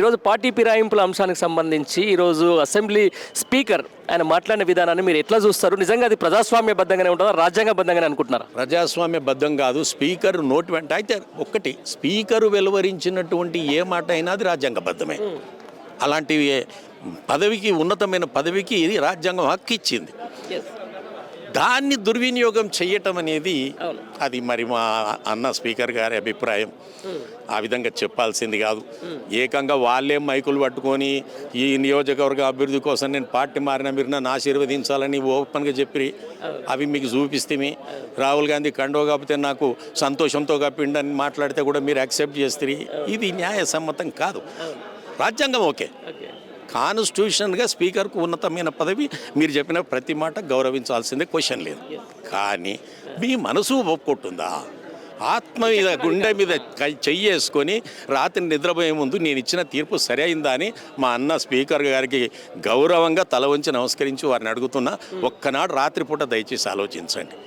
ఈరోజు పార్టీ ఫిరాయింపుల అంశానికి సంబంధించి ఈరోజు అసెంబ్లీ స్పీకర్ ఆయన మాట్లాడిన విధానాన్ని మీరు ఎట్లా చూస్తారు? నిజంగా అది ప్రజాస్వామ్యబద్ధంగానే ఉంటుందా? రాజ్యాంగబద్ధంగానే అనుకుంటున్నారా? ప్రజాస్వామ్య బద్ధం కాదు స్పీకర్ నోటి వెంట అయితే ఒక్కటి స్పీకర్ వెలువరించినటువంటి ఏ మాట అయినా అది రాజ్యాంగబద్ధమే. అలాంటివి పదవికి ఉన్నతమైన పదవికి ఇది రాజ్యాంగం హక్కు ఇచ్చింది. దాన్ని దుర్వినియోగం చేయటం అనేది. అది మరి మా అన్న స్పీకర్ గారి అభిప్రాయం. ఆ విధంగా చెప్పాల్సింది కాదు. ఏకంగా వాళ్ళే మైకులు పట్టుకొని ఈ నియోజకవర్గ అభివృద్ధి కోసం నేను పార్టీ మారిన మీరు నన్ను ఆశీర్వదించాలని ఓపెన్గా చెప్పి అవి మీకు చూపిస్తే రాహుల్ గాంధీ కండో కాకపోతే నాకు సంతోషంతో కప్పిండని మాట్లాడితే కూడా మీరు యాక్సెప్ట్ చేస్తే ఇది న్యాయసమ్మతం కాదు. రాజ్యాంగం ఓకే. కాన్స్టిట్యూషన్గా స్పీకర్కు ఉన్నతమైన పదవి మీరు చెప్పిన ప్రతి మాట గౌరవించాల్సిందే క్వశ్చన్ లేదు. కానీ మీ మనసు ఒప్పుకుంటుందా? ఆత్మ మీద గుండె మీద చెయ్యి చెయ్యేసుకొని రాత్రి నిద్రపోయే ముందు నేను ఇచ్చిన తీర్పు సరైందా అని మా అన్న స్పీకర్ గారికి గౌరవంగా తల వంచి నమస్కరించి వారిని అడుగుతున్నా. ఒక్కనాడు రాత్రిపూట దయచేసి ఆలోచించండి.